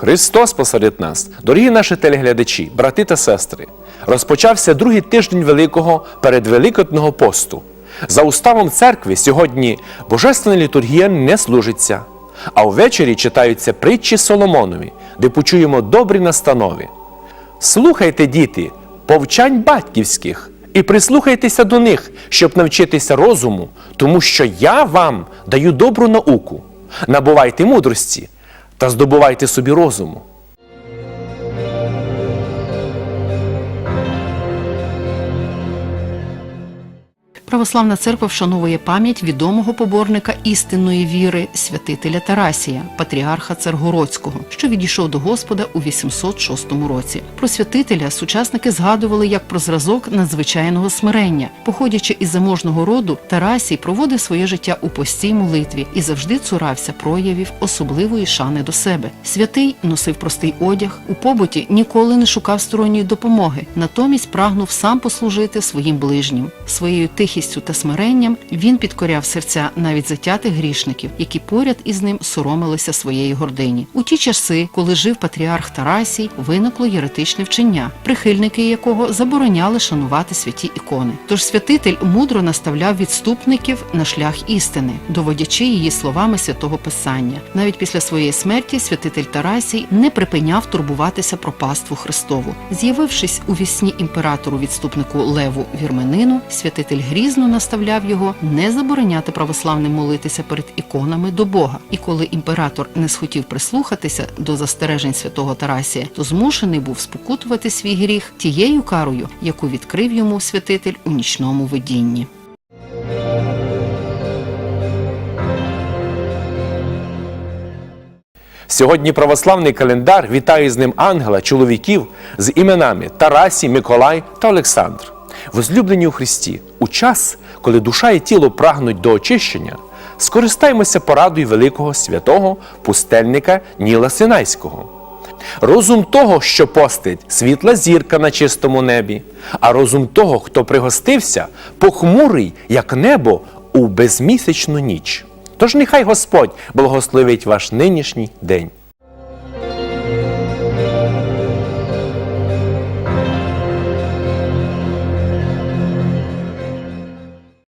Христос посеред нас, дорогі наші телеглядачі, брати та сестри, розпочався другий тиждень Великого передвеликодного посту. За уставом церкви сьогодні Божественна літургія не служиться, а ввечері читаються притчі Соломонові, де почуємо добрі настанови. Слухайте, діти, повчань батьківських і прислухайтеся до них, щоб навчитися розуму, тому що я вам даю добру науку. Набувайте мудрості та здобувайте собі розуму. Православна церква вшановує пам'ять відомого поборника істинної віри святителя Тарасія, патріарха Царгородського, що відійшов до Господа у 806 році. Про святителя сучасники згадували як про зразок надзвичайного смирення. Походячи із заможного роду, Тарасій проводив своє життя у постій молитві і завжди цурався проявів особливої шани до себе. Святий носив простий одяг, у побуті ніколи не шукав сторонньої допомоги, натомість прагнув сам послужити своїм ближнім. Своєю тихістю та смиренням він підкоряв серця навіть затятих грішників, які поряд із ним соромилися своєї гордині. У ті часи, коли жив патріарх Тарасій, виникло єретичне вчення, прихильники якого забороняли шанувати святі ікони. Тож святитель мудро наставляв відступників на шлях істини, доводячи її словами святого Писання. Навіть після своєї смерті святитель Тарасій не припиняв турбуватися про паству Христову. З'явившись у вісні імператору відступнику Леву Вірменину, святитель грізно наставляв його не забороняти православним молитися перед іконами до Бога. І коли імператор не схотів прислухатися до застережень святого Тарасія, то змушений був спокутувати свій гріх тією карою, яку відкрив йому святитель у нічному видінні. Сьогодні православний календар вітає з ним ангела чоловіків з іменами Тарасі, Миколай та Олександр. Возлюблені у Христі, у час, коли душа і тіло прагнуть до очищення, скористаємося порадою великого святого пустельника Ніла Синайського. Розум того, що постить світла зірка на чистому небі, а розум того, хто пригостився, похмурий, як небо у безмісячну ніч. Тож нехай Господь благословить ваш нинішній день.